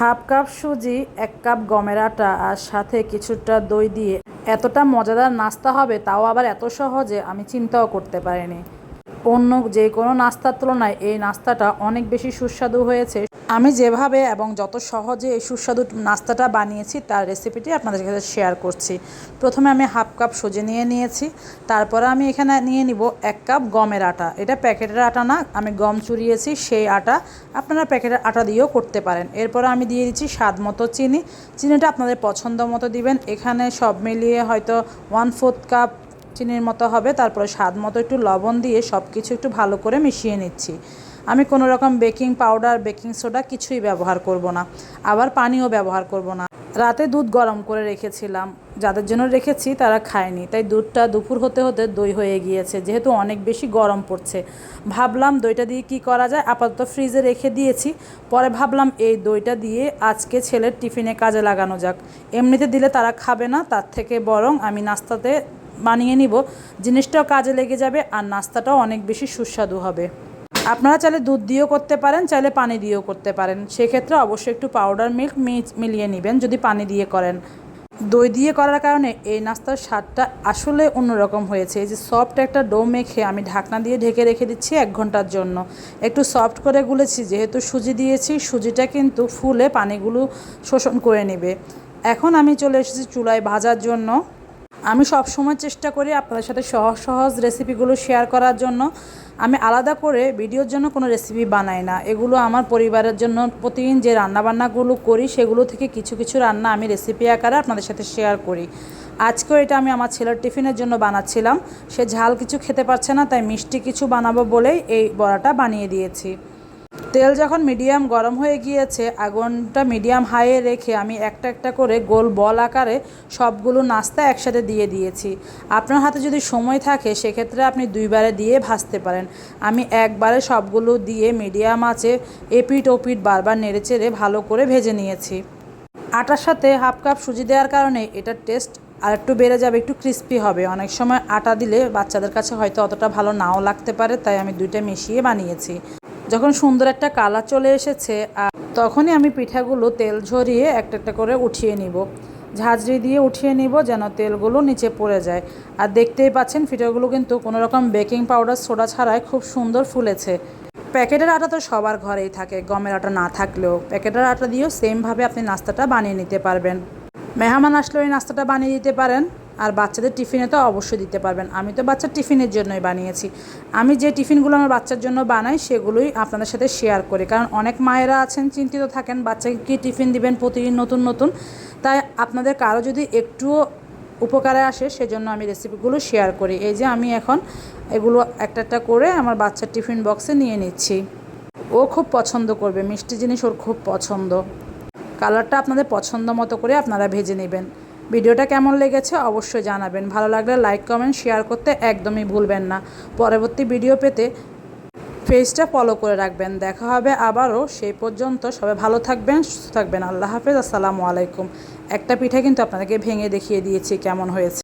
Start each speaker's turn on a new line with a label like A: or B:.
A: Half cup সুজি, এক cup গমের আটা আর সাথে কিছুটা দই দিয়ে এতটা মজাদার নাস্তা হবে, তাও আবার এত সহজে আমি চিন্তাও করতে পারিনি। অন্য যে কোনো নাস্তার তুলনায় এই নাস্তাটা অনেক বেশি সুস্বাদু হয়েছে। আমি যেভাবে এবং যত সহজে এই সুস্বাদু নাস্তাটা বানিয়েছি, তার রেসিপিটি আপনাদের কাছে শেয়ার করছি। প্রথমে আমি হাফ কাপ সুজি নিয়ে নিয়েছি, তারপরে আমি এখানে নিয়ে নিব এক কাপ গমের আটা। এটা প্যাকেটের আটা না, আমি গম চুরিয়েছি, সেই আটা আপনারা প্যাকেটের আটা দিয়েও করতে পারেন। এরপরে আমি দিয়ে দিচ্ছি স্বাদ মতো চিনি। চিনিটা আপনাদের পছন্দ মতো দিবেন। এখানে সব মিলিয়ে হয়তো ওয়ান ফোর্থ কাপ চিনির মতো হবে, তারপরে স্বাদ মতো একটু লবণ দিয়ে সব কিছু একটু ভালো করে মিশিয়ে নিচ্ছি। আমি কোনো রকম বেকিং পাউডার, বেকিং সোডা কিছুই ব্যবহার করব না, আবার পানিও ব্যবহার করব না। রাতে দুধ গরম করে রেখেছিলাম, যাদের জন্য রেখেছি তারা খায়নি, তাই দুধটা দুপুর হতে হতে দই হয়ে গিয়েছে, যেহেতু অনেক বেশি গরম পড়ছে। ভাবলাম দইটা দিয়ে কি করা যায়, আপাতত ফ্রিজে রেখে দিয়েছি, পরে ভাবলাম এই দইটা দিয়ে আজকে ছেলের টিফিনে কাজে লাগানো যাক। এমনিতে দিলে তারা খাবে না, তার থেকে বরং আমি নাস্তাতে বানিয়ে নিব, জিনিসটাও কাজে লেগে যাবে আর নাস্তাটাও অনেক বেশি সুস্বাদু হবে। আপনারা চাইলে দুধ দিয়েও করতে পারেন, চাইলে পানি দিয়েও করতে পারেন। সেক্ষেত্রে অবশ্যই একটু পাউডার মিল্ক মিলিয়ে নেবেন যদি পানি দিয়ে করেন। দই দিয়ে করার কারণে এই নাস্তার স্বাদটা আসলে অন্যরকম হয়েছে। এই যে সফট একটা ডো মেখে আমি ঢাকনা দিয়ে ঢেকে রেখে দিচ্ছি এক ঘণ্টার জন্য। একটু সফট করে গুলেছি, যেহেতু সুজি দিয়েছি, সুজিটা কিন্তু ফুলে পানিগুলো শোষণ করে নেবে। এখন আমি চলে এসেছি চুলায় ভাজার জন্য। আমি সব সময় চেষ্টা করি আপনাদের সাথে সহজ সহজ রেসিপিগুলো শেয়ার করার জন্য। আমি আলাদা করে ভিডিওর জন্য কোনো রেসিপি বানাই না। এগুলো আমার পরিবারের জন্য প্রতিদিন যে রান্নাবান্নাগুলো করি, সেগুলো থেকে কিছু কিছু রান্না আমি রেসিপি আকারে আপনাদের সাথে শেয়ার করি। আজকেও এটা আমি আমার ছেলের টিফিনের জন্য বানাচ্ছিলাম। সে ঝাল কিছু খেতে পারছে না, তাই মিষ্টি কিছু বানাবো বলেই এই বড়াটা বানিয়ে দিয়েছি। তেল যখন মিডিয়াম গরম হয়ে গিয়েছে, আগুনটা মিডিয়াম হাইয়ে রেখে আমি একটা একটা করে গোল বল আকারে সবগুলো নাস্তা একসাথে দিয়ে দিয়েছি। আপনার হাতে যদি সময় থাকে, সেক্ষেত্রে আপনি দুইবারে দিয়ে ভাজতে পারেন। আমি একবারে সবগুলো দিয়ে মিডিয়াম আছে এপিট ওপিট বারবার নেড়েচেড়ে ভালো করে ভেজে নিয়েছি। আটার সাথে হাফ কাপ সুজি দেওয়ার কারণে এটার টেস্ট আর একটু বেড়ে যাবে, একটু ক্রিস্পি হবে। অনেক সময় আটা দিলে বাচ্চাদের কাছে হয়তো অতটা ভালো নাও লাগতে পারে, তাই আমি দুইটা মিশিয়ে বানিয়েছি। যখন সুন্দর একটা কালার চলে এসেছে তখনই আমি পিঠাগুলো তেল ঝরিয়ে একটা একটা করে উঠিয়ে নিব। ঝাঁঝরি দিয়ে উঠিয়ে নিব যেন তেলগুলো নিচে পড়ে যায়। আর দেখতেই পাচ্ছেন, পিঠাগুলো কিন্তু কোনো রকম বেকিং পাউডার, সোডা ছাড়াই খুব সুন্দর ফুলেছে। প্যাকেটের আটা তো সবার ঘরেই থাকে, গমের আটা না থাকলেও। প্যাকেটের আটা দিয়েও সেমভাবে আপনি নাস্তাটা বানিয়ে নিতে পারবেন। মেহমান আসলেও এই নাস্তাটা বানিয়ে দিতে পারেন। আর বাচ্চাদের টিফিনে তো অবশ্যই দিতে পারবেন। আমি তো বাচ্চার টিফিনের জন্যই বানিয়েছি। আমি যে টিফিনগুলো আমার বাচ্চার জন্য বানাই, সেগুলোই আপনাদের সাথে শেয়ার করি। কারণ অনেক মায়েরা আছেন, চিন্তিত থাকেন, বাচ্চাকে কী টিফিন দিবেন, প্রতিদিন নতুন নতুন। তাই আপনাদের কারও যদি একটুও উপকারে আসে, সেজন্য আমি রেসিপিগুলো শেয়ার করি। এই যে আমি এখন এগুলো একটা একটা করে আমার বাচ্চার টিফিন বক্সে নিয়ে নিচ্ছি। ও খুব পছন্দ করবে। মিষ্টি জিনিস ওর খুব পছন্দ। কালারটা আপনাদের পছন্দ মতো করে আপনারা ভেজে নেবেন। ভিডিওটা কেমন লেগেছে অবশ্যই জানাবেন। ভালো লাগলে লাইক, কমেন্ট, শেয়ার করতে একদমই ভুলবেন না। পরবর্তী ভিডিও পেতে পেজটা ফলো করে রাখবেন। দেখা হবে আবারও। সেই পর্যন্ত সবাই ভালো থাকবেন, সুস্থ থাকবেন। আল্লাহ হাফেজ। আসসালামু আলাইকুম। একটা পিঠা কিন্তু আপনাদেরকে ভেঙে দেখিয়ে দিয়েছি কেমন হয়েছে।